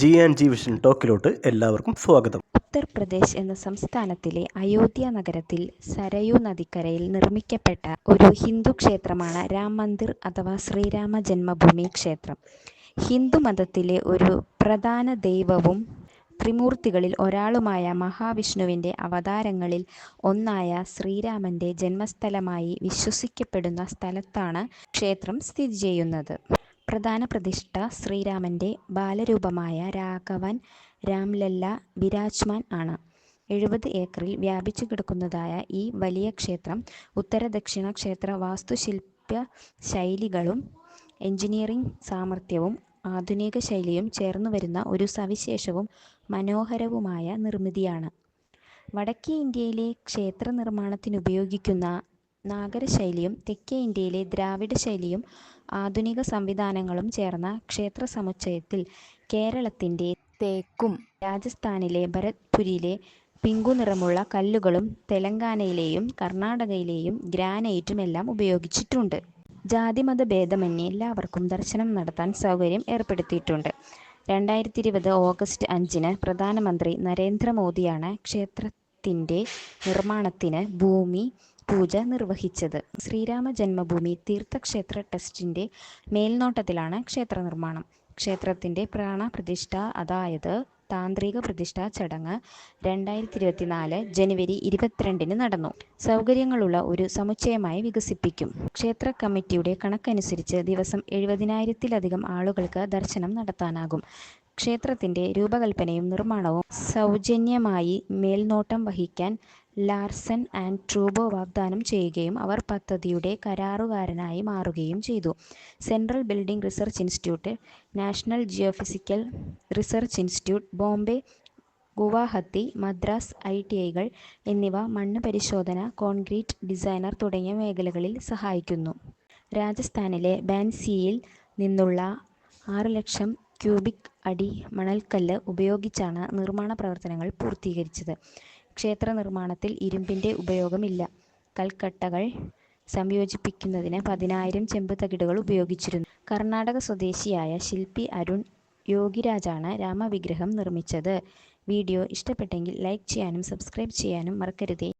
G and G vision ടോക്കിലോട്ട് എല്ലാവർക്കും സ്വാഗതം. ഉത്തർപ്രദേശ് എന്ന സംസ്ഥാനത്തിലെ അയോധ്യ നഗരത്തിൽ സരയൂ നദിക്കരയിൽ നിർമ്മിക്കപ്പെട്ട ഒരു ഹിന്ദു ക്ഷേത്രമാണ് രാം മന്ദിർ അഥവാ ശ്രീരാമ ജന്മഭൂമി ക്ഷേത്രം. ഹിന്ദു മതത്തിലെ ഒരു പ്രധാന ദൈവവും ത്രിമൂർത്തികളിൽ ഒരാളുമായ മഹാവിഷ്ണുവിന്റെ അവതാരങ്ങളിൽ ഒന്നായ ശ്രീരാമന്റെ ജന്മസ്ഥലമായി വിശ്വസിക്കപ്പെടുന്ന സ്ഥലത്താണ് ക്ഷേത്രം സ്ഥിതി ചെയ്യുന്നത്. പ്രധാന പ്രതിഷ്ഠ ശ്രീരാമന്റെ ബാലരൂപമായ രാഘവൻ രാംലല്ല ബിരാജ്മാൻ ആണ്. എഴുപത് ഏക്കറിൽ വ്യാപിച്ചു കിടക്കുന്നതായ ഈ വലിയ ക്ഷേത്രം ഉത്തര ദക്ഷിണ ക്ഷേത്ര വാസ്തുശില്പ ശൈലികളും എഞ്ചിനീയറിംഗ് സാമർഥ്യവും ആധുനിക ശൈലിയും ചേർന്നു വരുന്ന ഒരു സവിശേഷവും മനോഹരവുമായ നിർമ്മിതിയാണ്. വടക്കേ ഇന്ത്യയിലെ ക്ഷേത്ര നിർമ്മാണത്തിനുപയോഗിക്കുന്ന നാഗരശൈലിയും തെക്കേ ഇന്ത്യയിലെ ദ്രാവിഡ ശൈലിയും ആധുനിക സംവിധാനങ്ങളും ചേർന്ന ക്ഷേത്ര സമുച്ചയത്തിൽ കേരളത്തിന്റെ തേക്കും രാജസ്ഥാനിലെ ഭരത്പുരിയിലെ പിങ്കു നിറമുള്ള കല്ലുകളും തെലങ്കാനയിലെയും കർണാടകയിലെയും ഗ്രാനൈറ്റുമെല്ലാം ഉപയോഗിച്ചിട്ടുണ്ട്. ജാതിമത ഭേദമന്യേ എല്ലാവർക്കും ദർശനം നടത്താൻ സൗകര്യം ഏർപ്പെടുത്തിയിട്ടുണ്ട്. രണ്ടായിരത്തി ഇരുപത് ഓഗസ്റ്റ് അഞ്ചിന് പ്രധാനമന്ത്രി നരേന്ദ്രമോദിയാണ് ക്ഷേത്രത്തിന്റെ നിർമ്മാണത്തിന് ഭൂമി പൂജ നിർവഹിച്ചത്. ശ്രീരാമ ജന്മഭൂമി തീർത്ഥക്ഷേത്ര ട്രസ്റ്റിന്റെ മേൽനോട്ടത്തിലാണ് ക്ഷേത്ര നിർമ്മാണം ക്ഷേത്രത്തിന്റെ പ്രാണപ്രതിഷ്ഠ അതായത് താന്ത്രിക പ്രതിഷ്ഠാ ചടങ്ങ് രണ്ടായിരത്തി ഇരുപത്തിനാല് ജനുവരി ഇരുപത്തിരണ്ടിന് നടന്നു. സൗകര്യങ്ങളുള്ള ഒരു സമുച്ചയമായി വികസിപ്പിക്കും. ക്ഷേത്ര കമ്മിറ്റിയുടെ കണക്കനുസരിച്ച് ദിവസം എഴുപതിനായിരത്തിലധികം ആളുകൾക്ക് ദർശനം നടത്താനാകും. ക്ഷേത്രത്തിന്റെ രൂപകൽപ്പനയും നിർമ്മാണവും സൗജന്യമായി മേൽനോട്ടം വഹിക്കാൻ ലാർസൻ ആൻഡ് ട്രൂബോ വാഗ്ദാനം ചെയ്യുകയും അവർ പദ്ധതിയുടെ കരാറുകാരനായി മാറുകയും ചെയ്തു. Central building research institute national geophysical research institute Bombay Guwahati Madras I T ഐകൾ എന്നിവ മണ്ണ് പരിശോധന കോൺക്രീറ്റ് ഡിസൈനർ തുടങ്ങിയ മേഖലകളിൽ സഹായിക്കുന്നു. രാജസ്ഥാനിലെ ബാൻസിയിൽ നിന്നുള്ള ആറ് ലക്ഷം ക്യൂബിക് അടി മണൽക്കല്ല് ഉപയോഗിച്ചാണ് നിർമ്മാണ പ്രവർത്തനങ്ങൾ പൂർത്തീകരിച്ചത്. ക്ഷേത്ര നിർമ്മാണത്തിൽ ഇരുമ്പിന്റെ ഉപയോഗമില്ല. കൽക്കട്ടകൾ സംയോജിപ്പിക്കുന്നതിന് പതിനായിരം ചെമ്പ് തകിടുകൾ ഉപയോഗിച്ചിരുന്നു. കർണാടക സ്വദേശിയായ ശില്പി അരുൺ യോഗിരാജാണ് രാമവിഗ്രഹം നിർമ്മിച്ചത്. വീഡിയോ ഇഷ്ടപ്പെട്ടെങ്കിൽ ലൈക്ക് ചെയ്യാനും സബ്സ്ക്രൈബ് ചെയ്യാനും മറക്കരുതേ.